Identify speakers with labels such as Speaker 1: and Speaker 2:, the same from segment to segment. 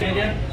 Speaker 1: Say again?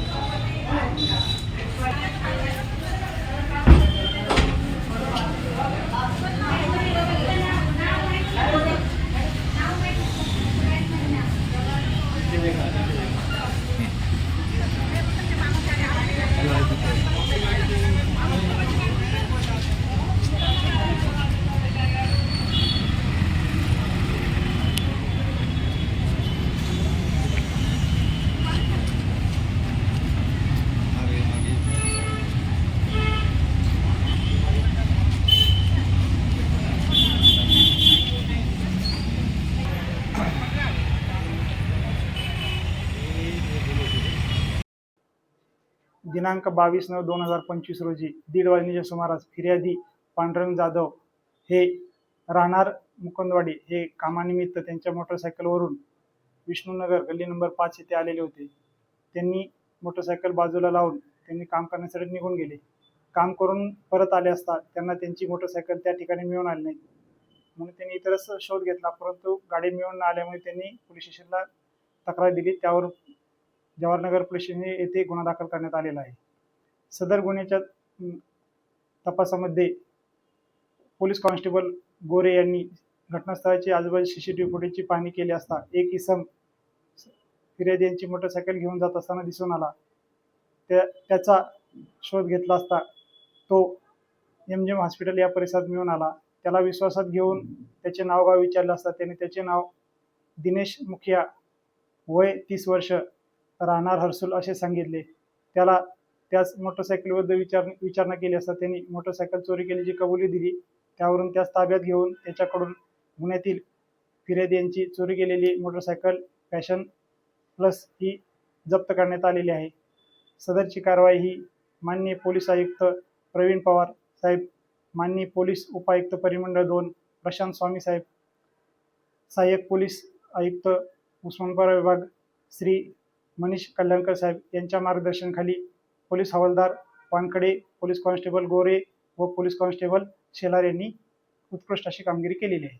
Speaker 1: दिनांक बावीस नऊ दोन हजार पंचवीस रोजी दीड वाजण्याच्या सुमारास फिर्यादी पांडुरंग जाधव हे राहणार मुकुंदवाडी हे कामानिमित्त त्यांच्या मोटरसायकलवरून विष्णूनगर गल्ली नंबर पाच येथे आलेले होते. त्यांनी मोटरसायकल बाजूला लावून त्यांनी काम करण्यासाठी निघून गेले. काम करून परत आले असता त्यांना त्यांची मोटरसायकल त्या ठिकाणी मिळून आली नाही. म्हणून त्यांनी इतरच शोध घेतला परंतु गाडी मिळून न आल्यामुळे त्यांनी पोलीस स्टेशनला तक्रार दिली. त्यावर जवाहरनगर पोलीस येथे गुन्हा दाखल करण्यात आलेला आहे. सदर गुन्ह्याच्या तपासामध्ये पोलीस कॉन्स्टेबल गोरे यांनी घटनास्थळाची आजूबाजू सी सी टी व्ही फुटेजची पाहणी केली असता एक इसम फिर्यादी यांची मोटरसायकल घेऊन जात असताना दिसून आला. त्या त्याचा शोध घेतला असता तो एम जी एम हॉस्पिटल या परिसरात मिळून आला. त्याला विश्वासात घेऊन त्याचे नाव गाव विचारलं असता त्याने त्याचे नाव दिनेश मुखिया वय तीस वर्ष राहणार हर्सुल असे सांगितले. त्याला त्याच मोटरसायकलबद्दल विचार विचारणा केली असता त्यांनी मोटरसायकल चोरी केल्याची कबुली दिली त्यावरून त्यास ताब्यात घेऊन त्याच्याकडून पुण्यातील फिर्यादी यांची चोरी केलेली मोटरसायकल फॅशन प्लस ही जप्त करण्यात आलेली आहे. सदरची कारवाई ही माननीय पोलीस आयुक्त प्रवीण पवार साहेब माननीय पोलीस उपायुक्त परिमंडळ दोन प्रशांत स्वामी साहेब सहाय्यक पोलीस आयुक्त उस्मानाबाद विभाग श्री मनीष कल्याणकर साहेब यांच्या मार्गदर्शनाखाली पोलीस हवालदार वानखडे पोलीस कॉन्स्टेबल गोरे व पोलीस कॉन्स्टेबल शेलार यांनी उत्कृष्ट अशी कामगिरी केलेली आहे.